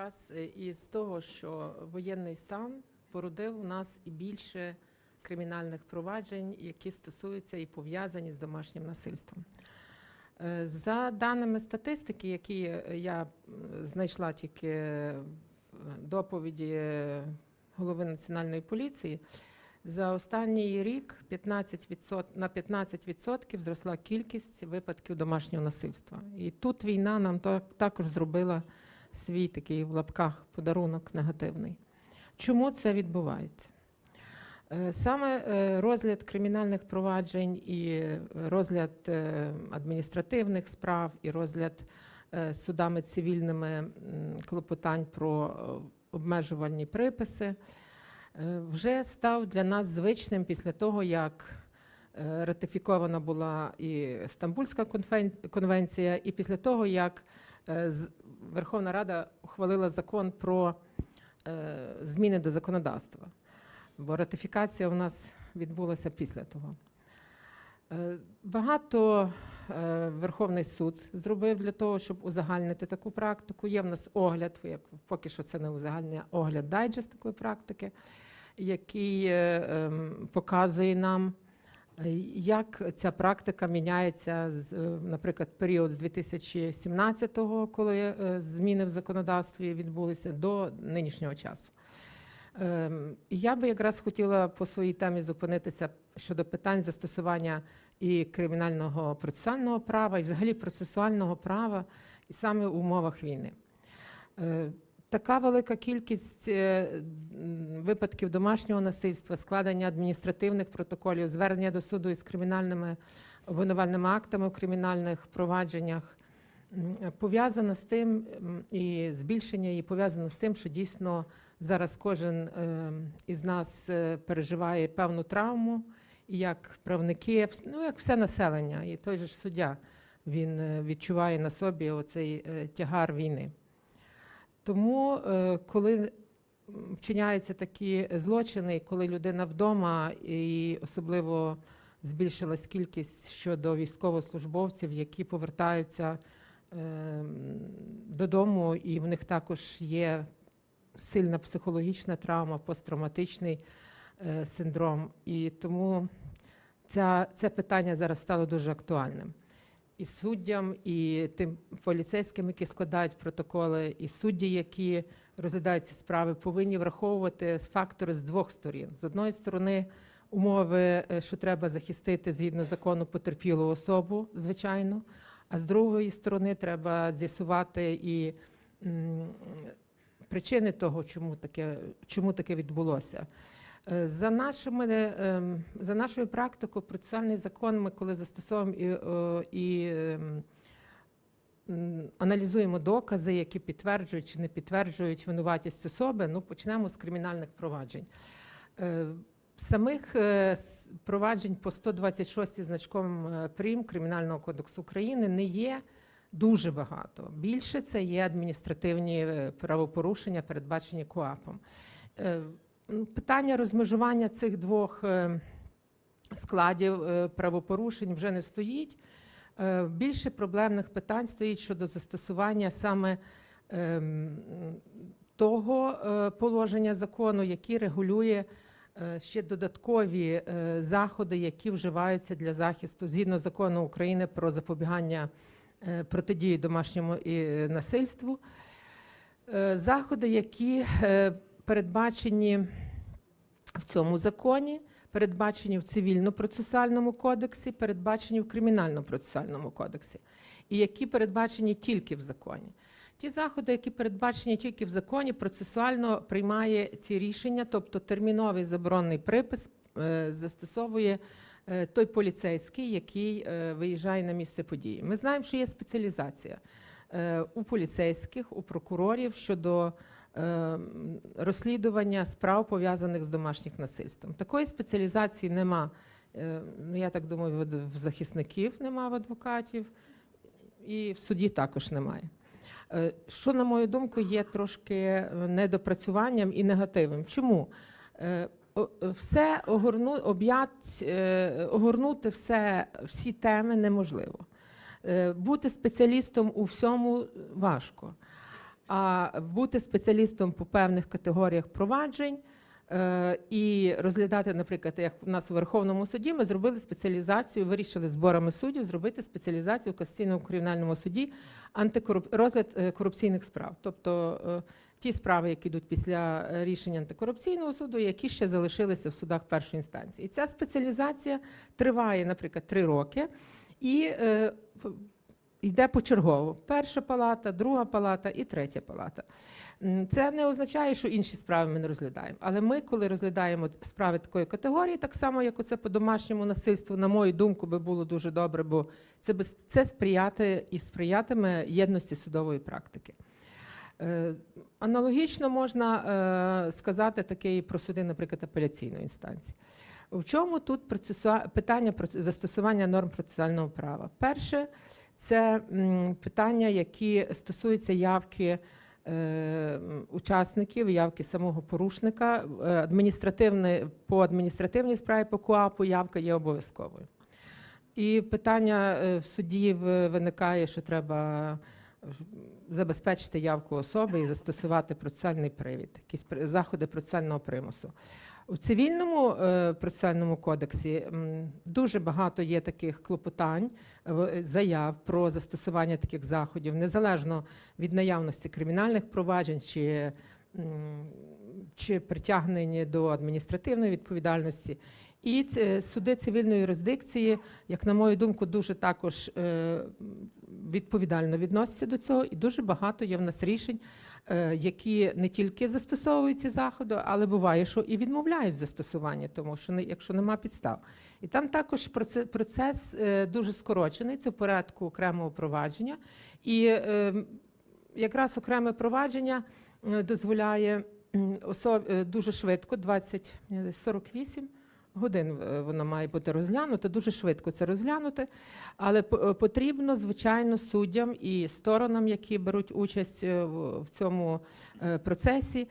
якраз е, із того, що воєнний стан породив у нас і більше кримінальних проваджень, які стосуються і пов'язані з домашнім насильством. Е, За даними статистики, які е, я знайшла тільки в доповіді голови національної поліції, за останній рік 15%, на 15% зросла кількість випадків домашнього насильства. І тут війна нам так- також зробила свій такий в лапках подарунок негативний. Чому це відбувається? Е, Саме е, розгляд кримінальних проваджень і розгляд е, адміністративних справ, і розгляд судами цивільними клопотань про обмежувальні приписи вже став для нас звичним після того, як ратифікована була і Стамбульська конвенція, і після того, як Верховна Рада ухвалила закон про е, зміни до законодавства. Бо ратифікація у нас відбулася після того. Е, Багато е, Верховний суд зробив для того, щоб узагальнити таку практику. Є в нас огляд, як поки що це не узагальнення, огляд дайджест такої практики, який ем, показує нам, як ця практика міняється з, е, наприклад, період з 2017-го, коли е, зміни в законодавстві відбулися, до нинішнього часу. Ем, Я би якраз хотіла по своїй темі зупинитися щодо питань застосування і кримінального процесуального права, і взагалі процесуального права, і саме в умовах війни. Е, Така велика кількість е, випадків домашнього насильства, складення адміністративних протоколів, звернення до суду із кримінальними обвинувальними актами в кримінальних провадженнях пов'язано з тим, і збільшення її пов'язано з тим, що дійсно зараз кожен е, із нас е, переживає певну травму, і як правники, ну як все населення, і той же ж суддя він е, відчуває на собі оцей е, тягар війни. Тому, коли вчиняються такі злочини, коли людина вдома, і особливо збільшилась кількість щодо військовослужбовців, які повертаються е, додому, і в них також є сильна психологічна травма, посттравматичний е, синдром. І тому ця, це питання зараз стало дуже актуальним. І суддям, і тим поліцейським, які складають протоколи, і судді, які розглядають ці справи, повинні враховувати фактори з двох сторін: з одної сторони, умови, е, що треба захистити згідно закону потерпілу особу, звичайно. А з другої сторони, треба з'ясувати і причини того, чому таке, чому таке відбулося. Е, За нашими ем, за нашою практикою, процесуальний закон ми коли застосовуємо і, і ем, аналізуємо докази, які підтверджують чи не підтверджують винуватість особи. Ну почнемо з кримінальних проваджень. Е, Самих е, проваджень по 126 значком е, прим Кримінального кодексу України не є дуже багато. Більше це є адміністративні правопорушення, передбачені КУАПом. Е, Питання розмежування цих двох складів правопорушень вже не стоїть. Е, Більше проблемних питань стоїть щодо застосування саме ем, того е, положення закону, який регулює е, ще додаткові заходи, які вживаються для захисту згідно закону України про запобігання протидії домашньому насильству. Заходи, які передбачені в цьому законі, передбачені в цивільно-процесуальному кодексі, передбачені в кримінально-процесуальному кодексі, і які передбачені тільки в законі. Ті заходи, які передбачені тільки в законі, процесуально приймає ці рішення, тобто терміновий заборонний припис е, застосовує е, той поліцейський, який е, виїжджає на місце події. Ми знаємо, що є спеціалізація у поліцейських, у прокурорів щодо розслідування справ пов'язаних з домашнім насильством. Такої спеціалізації нема. е, ну, Я так думаю, в захисників нема в адвокатів, і в суді також немає. Е, Що, на мою думку, є трошки е, недопрацюванням і негативом. Чому? Е, Все огорну, об'ять, е, огорнути все, всі теми неможливо. Е, Бути спеціалістом у всьому важко. А бути спеціалістом по певних категоріях проваджень е, і розглядати, наприклад, як у нас у Верховному суді, ми зробили спеціалізацію, вирішили зборами суддів зробити спеціалізацію в Конституційному кримінальному суді антикоруп... розгляд е, корупційних справ. Тобто е, ті справи, які йдуть після рішення антикорупційного суду, які ще залишилися в судах першої інстанції. І ця спеціалізація триває, наприклад, три роки. І йде почергово: перша палата, друга палата і третя палата. Це не означає, що інші справи ми не розглядаємо. Але ми, коли розглядаємо справи такої категорії, так само як оце по домашньому насильству, на мою думку, би було дуже добре, бо це би це сприяти і сприятиме єдності судової практики. Е, Аналогічно можна е, сказати таке і про суди, наприклад, апеляційної інстанції. В чому тут процесуа- питання про застосування норм процесуального права? Перше, це питання, які стосуються явки е, учасників, явки самого порушника. Е, Адміністративне, по адміністративній справі по КУАПу явка є обов'язковою. І питання е, в суді виникає, що треба забезпечити явку особи і застосувати процесуальний привід, якісь заходи процесуального примусу. У цивільному е, процесуальному кодексі дуже багато є таких клопотань, заяв про застосування таких заходів, незалежно від наявності кримінальних проваджень чи, чи притягнення до адміністративної відповідальності. І суди цивільної юрисдикції, як на мою думку, дуже також е, відповідально відносяться до цього, і дуже багато є в нас рішень, е, які не тільки застосовують ці заходи, але буває, що і відмовляють в застосуванні, тому що не- якщо нема підстав. І там також проце- процес е, дуже скорочений, це в порядку окремого провадження. І е, якраз окреме провадження е, дозволяє е, дуже швидко, 20, ні, десь 48 годин е, воно має бути розглянуто, дуже швидко це розглянути. Але е, потрібно, звичайно, суддям і сторонам, які беруть участь е, в цьому процесі,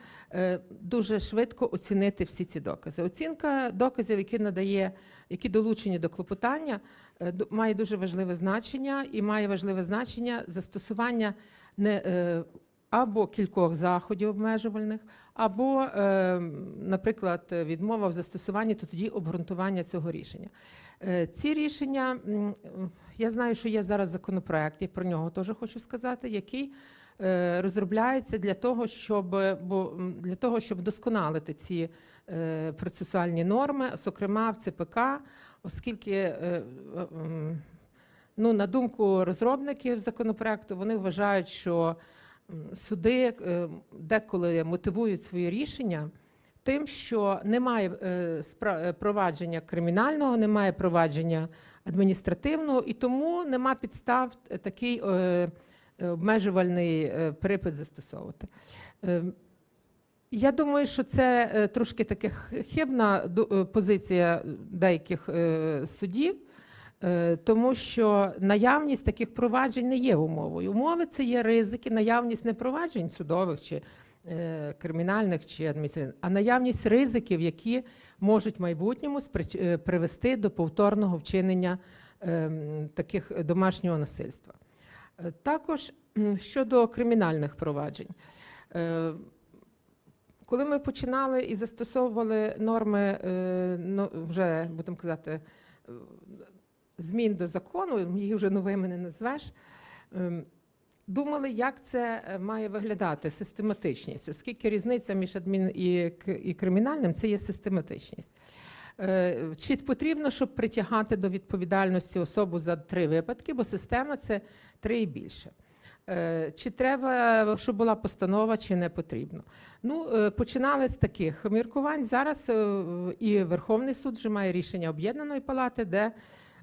дуже швидко оцінити всі ці докази. Оцінка доказів, які надає, які долучені до клопотання, має дуже важливе значення і має важливе значення застосування не або кількох заходів обмежувальних, або, е, наприклад, відмова в застосуванні, то тоді обґрунтування цього рішення. Е, Ці рішення, я знаю, що є зараз законопроект, я про нього теж хочу сказати, який е, розробляється для того, щоб для того, щоб досконалити ці процесуальні норми, зокрема в ЦПК, оскільки ну, на думку розробників законопроекту, вони вважають, що суди е, деколи мотивують свої рішення тим, що немає е, е, провадження кримінального, немає провадження адміністративного, і тому нема підстав такий обмежувальний припис застосовувати. Я думаю, що це трошки таки хибна позиція деяких судів, тому що наявність таких проваджень не є умовою. Умови це є ризики, наявність не проваджень судових чи е, кримінальних чи адміністративних, а наявність ризиків, які можуть в майбутньому е, привести до повторного вчинення ем, таких домашнього насильства. Е, Також щодо кримінальних проваджень. Е, Коли ми починали і застосовували норми, е, вже будемо казати, е, змін до закону, їх вже новими не назвеш. ем, Думали, як це е, має виглядати систематичність, оскільки різниця між адмін і, і кримінальним це є систематичність. Е, Чи потрібно, щоб притягати до відповідальності особу за три випадки, бо система це три і більше. Е, Чи треба, щоб була постанова, чи не потрібно? Ну, починали з таких міркувань. Зараз і Верховний суд вже має рішення об'єднаної палати, де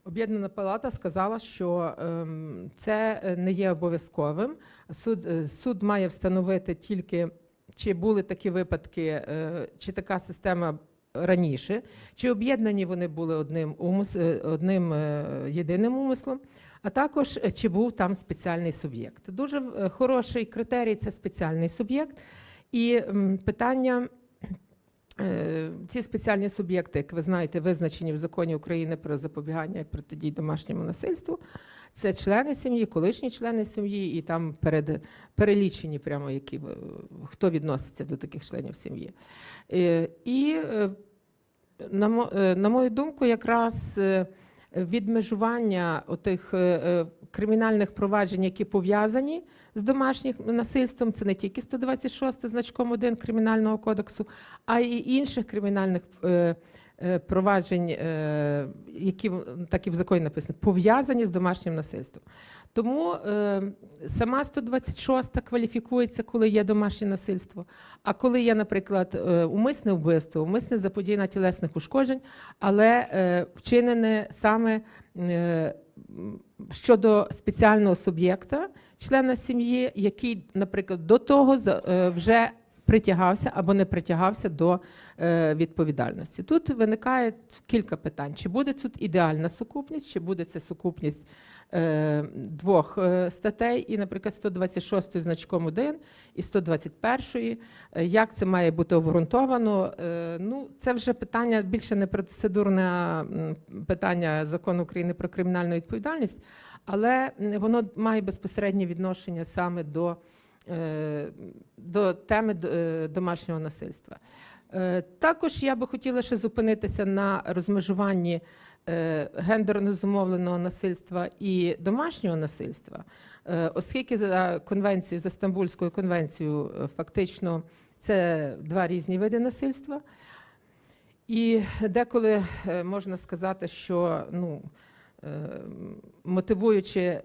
об'єднана палата сказала, що ем, це е, не є обов'язковим. Суд, е, суд має встановити тільки, чи були такі випадки, е, чи така система раніше, чи об'єднані вони були одним умис, одним єдиним умислом, а також чи був там спеціальний суб'єкт. Дуже хороший критерій це спеціальний суб'єкт. І питання Ці спеціальні суб'єкти, як ви знаєте, визначені в законі України про запобігання і протидії домашньому насильству. Це члени сім'ї, колишні члени сім'ї, і там перед перелічені прямо які е, хто відноситься до таких членів сім'ї. Е, І е, на, мо- е, на мою думку, якраз е, відмежування отих е, е, кримінальних проваджень, які пов'язані з домашнім насильством, це не тільки 126 значком 1 кримінального кодексу, а й інших кримінальних е, проваджень, е, які так і в законі написано, пов'язані з домашнім насильством. Тому е, сама 126 кваліфікується, коли є домашнє насильство. А коли є, наприклад, е, умисне вбивство, умисне заподіяння тілесних ушкоджень, але е, вчинене саме е, щодо спеціального суб'єкта, члена сім'ї, який, наприклад, до того е, вже притягався або не притягався до е, відповідальності. Тут виникає кілька питань: чи буде тут ідеальна сукупність, чи буде це сукупність е, двох е, статей, і, наприклад, 126 значком 1 і 121, е, як це має бути обґрунтовано? Ну, це вже питання більше не процедурне питання закону України про кримінальну відповідальність, але воно має безпосереднє відношення саме до, до теми е, домашнього насильства. Е, Також я би хотіла ще зупинитися на розмежуванні е, гендерно зумовленого насильства і домашнього насильства, Е, оскільки за конвенцією, за Стамбульською конвенцією, е, фактично це два різні види насильства. І деколи е, можна сказати, що ну, е, мотивуючи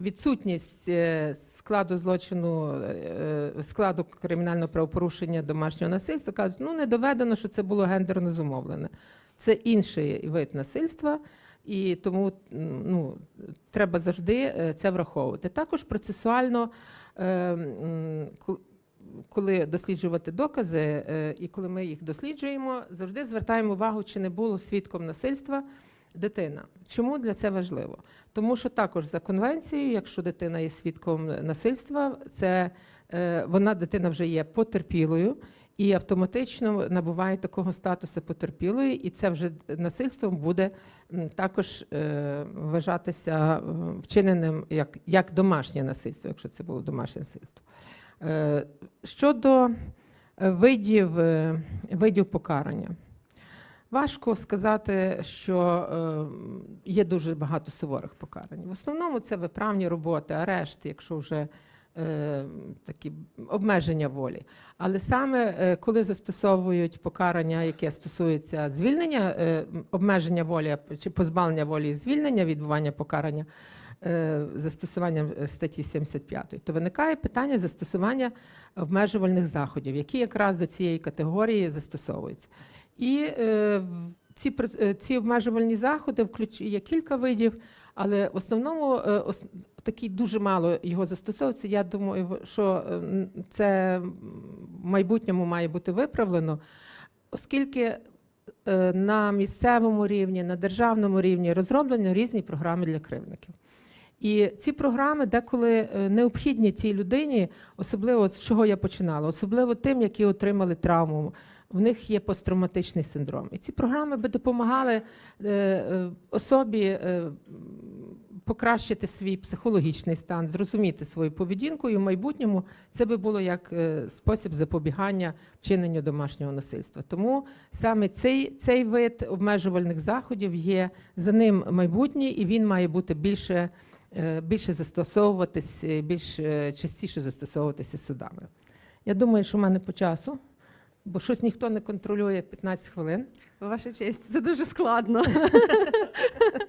відсутність е, складу злочину, е, складу кримінального правопорушення домашнього насильства, кажуть, ну не доведено, що це було гендерно зумовлене. Це інший вид насильства, і тому ну, треба завжди е, це враховувати. Також процесуально, е, коли досліджувати докази, е, і коли ми їх досліджуємо, завжди звертаємо увагу, чи не було свідком насильства дитина. Чому для це важливо? Тому що також за конвенцією, якщо дитина є свідком насильства, це е, вона дитина вже є потерпілою. І автоматично набуває такого статусу потерпілої, і це вже насильством буде також е, вважатися е, вчиненим як, як домашнє насильство, якщо це було домашнє насильство. Щодо видів, видів покарання, важко сказати, що е, є дуже багато суворих покарань. В основному це виправні роботи, арешт, якщо вже е, такі обмеження волі. Але саме е, коли застосовують покарання, яке стосується звільнення, обмеження волі чи позбавлення волі звільнення, відбування покарання застосуванням е, статті 75, то виникає питання застосування обмежувальних заходів, які якраз до цієї категорії застосовуються. І е, ці, е, ці обмежувальні заходи є кілька видів, але в основному е, такі дуже мало його застосовується. Я думаю, що е, це в майбутньому має бути виправлено, оскільки е, на місцевому рівні, на державному рівні розроблені різні програми для кривдників. І ці програми деколи е, необхідні цій людині, особливо з чого я починала, особливо тим, які отримали травму. В них є посттравматичний синдром. І ці програми би допомагали е, е, особі покращити свій психологічний стан, зрозуміти свою поведінку, і в майбутньому це би було як спосіб запобігання вчиненню домашнього насильства. Тому саме цей, цей вид обмежувальних заходів є за ним майбутнє, і він має бути більше, більше застосовуватись, е, більш е, частіше застосовуватися судами. Я думаю, що в мене по часу, бо щось ніхто не контролює 15 хвилин. Ваша честь, це дуже складно.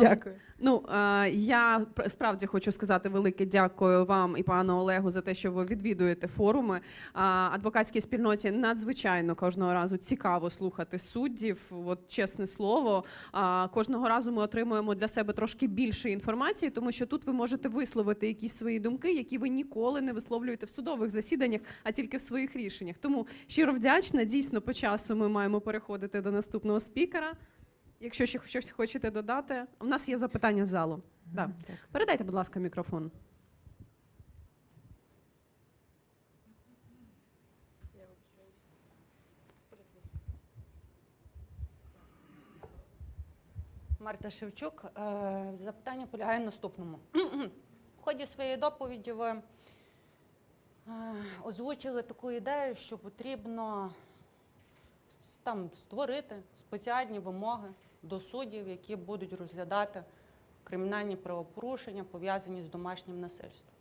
Дякую. Ну е, я пр- справді хочу сказати велике дякую вам і пану Олегу за те, що ви відвідуєте форуми. Адвокатській спільноті надзвичайно кожного разу цікаво слухати суддів. От чесне слово. Кожного разу ми отримуємо для себе трошки більше інформації, тому що тут ви можете висловити якісь свої думки, які ви ніколи не висловлюєте в судових засіданнях, а тільки в своїх рішеннях. Тому щиро вдячна. Дійсно, по часу ми маємо переходити до наступного спікера. Якщо ще щось хочете додати, у нас є запитання з залу. Да. Передайте, будь ласка, мікрофон. Марта Шевчук, е, запитання полягає в наступному. В ході своєї доповіді ви е, озвучили таку ідею, що потрібно там створити спеціальні вимоги до суддів, які будуть розглядати кримінальні правопорушення, пов'язані з домашнім насильством.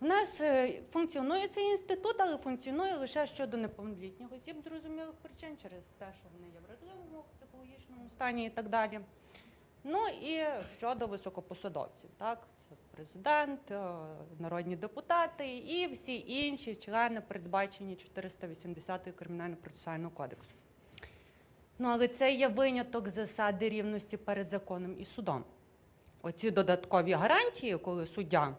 У нас е, функціонує цей інститут, але функціонує лише щодо неповнолітніх осіб з зрозумілих причин, через те, що вони є в психологічному стані і так далі. Ну і щодо високопосадовців, так, це президент, е, народні депутати і всі інші члени, передбачені 480 Кримінально-процесуального кодексу. Ну, але це є виняток засади рівності перед законом і судом. Оці додаткові гарантії, коли суддя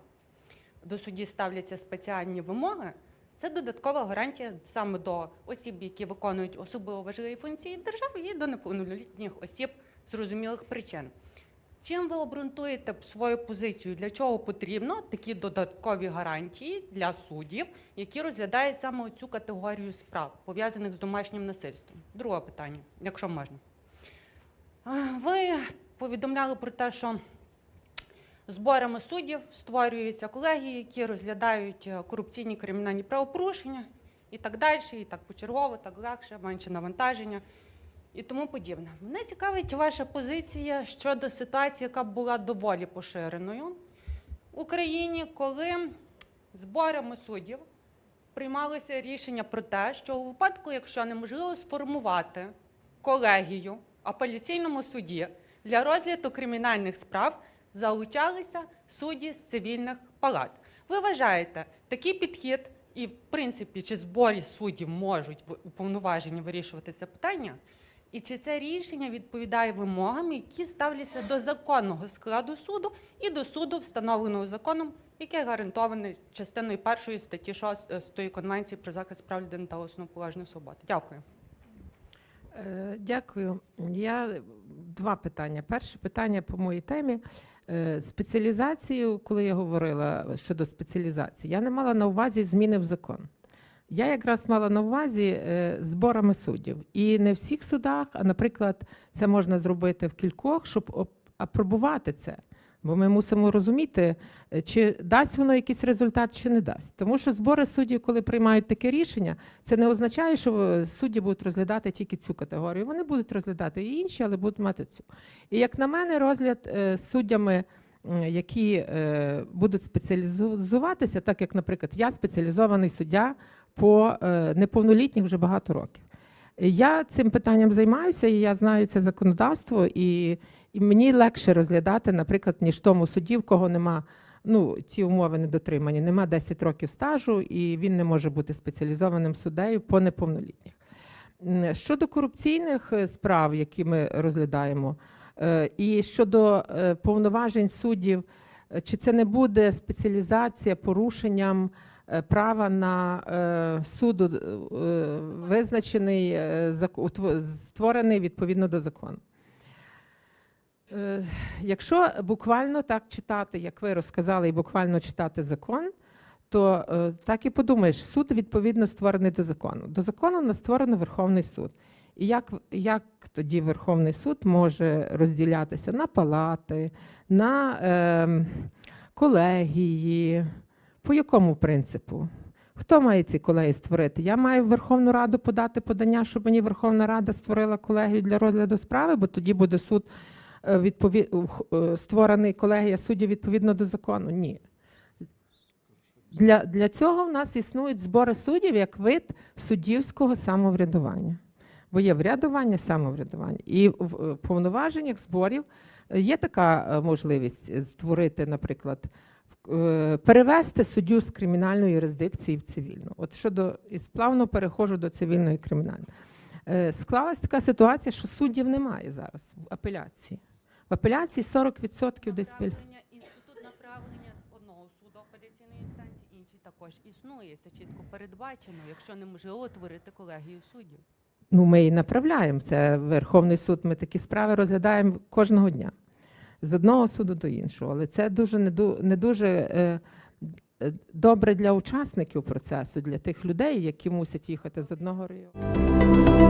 до судді ставляться спеціальні вимоги, це додаткова гарантія саме до осіб, які виконують особливо важливі функції держави, і до неповнолітніх осіб зрозумілих причин. Чим ви обґрунтуєте свою позицію? Для чого потрібно такі додаткові гарантії для суддів, які розглядають саме цю категорію справ, пов'язаних з домашнім насильством? Друге питання, якщо можна. Ви повідомляли про те, що зборами суддів створюються колегії, які розглядають е, корупційні кримінальні правопорушення і так далі, і так почергово, так легше, менше навантаження і тому подібне. Мене цікавить ваша позиція щодо ситуації, яка була доволі поширеною в Україні, коли зборами суддів приймалося рішення про те, що у випадку, якщо неможливо сформувати колегію апеляційному суді для розгляду кримінальних справ, залучалися судді з цивільних палат. Ви вважаєте, такий підхід і, в принципі, чи зборі суддів можуть уповноважені вирішувати це питання? І чи це рішення відповідає вимогам, які ставляться до законного складу суду і до суду, встановленого законом, яке гарантоване частиною першої статті 6 Конвенції про захист прав людини та основоположної свободи? Дякую. Е, Дякую. Я два питання. Перше питання по моїй темі. Е, Спеціалізацію, коли я говорила щодо спеціалізації, я не мала на увазі зміни в закон. Я якраз мала на увазі е, зборами суддів. І не в всіх судах, а, наприклад, це можна зробити в кількох, щоб апробувати це. Бо ми мусимо розуміти, е, чи дасть воно якийсь результат, чи не дасть. Тому що збори суддів, коли приймають таке рішення, це не означає, що е, судді будуть розглядати тільки цю категорію. Вони будуть розглядати і інші, але будуть мати цю. І як на мене, розгляд суддями, які будуть спеціалізуватися, так як, наприклад, я спеціалізований суддя по е, неповнолітніх вже багато років. Я цим питанням займаюся, і я знаю це законодавство, і, і мені легше розглядати, наприклад, ніж тому судді, в кого нема. Ну, ці умови не дотримані. Нема 10 років стажу, і він не може бути спеціалізованим суддею по неповнолітніх. Щодо корупційних е, справ, які ми розглядаємо, е, і щодо повноважень суддів, чи це не буде спеціалізація порушенням права на е, суду, е, визначений, е, створений відповідно до закону. Е, Якщо буквально так читати, як ви розказали, і буквально читати закон, то е, так і подумаєш, суд відповідно створений до закону. До закону не створено Верховний суд. І як, як тоді Верховний суд може розділятися на палати, на е, колегії? По якому принципу? Хто має ці колегії створити? Я маю в Верховну Раду подати подання, щоб мені Верховна Рада створила колегію для розгляду справи, бо тоді буде суд е, відпові... е, створений колегія суддів відповідно до закону. Ні. Для, для цього в нас існують збори суддів як вид суддівського самоврядування. Бо є врядування, самоврядування. І в е, повноваженнях зборів е, є така е, можливість створити, наприклад, е, перевести суддю з кримінальної юрисдикції в цивільну. От щодо і плавно переходжу до цивільної і кримінальної. Е, Склалась така ситуація, що суддів немає зараз в апеляції. В апеляції 40% десь піль. Інститут направлення з одного суду апеляційної інстанції, інший також існує. Це чітко передбачено, якщо неможливо творити колегію суддів. Ну, ми і направляємо це Верховний суд. Ми такі справи розглядаємо кожного дня з одного суду до іншого. Але це дуже не, не дуже е, е, добре для учасників процесу, для тих людей, які мусять їхати з одного району.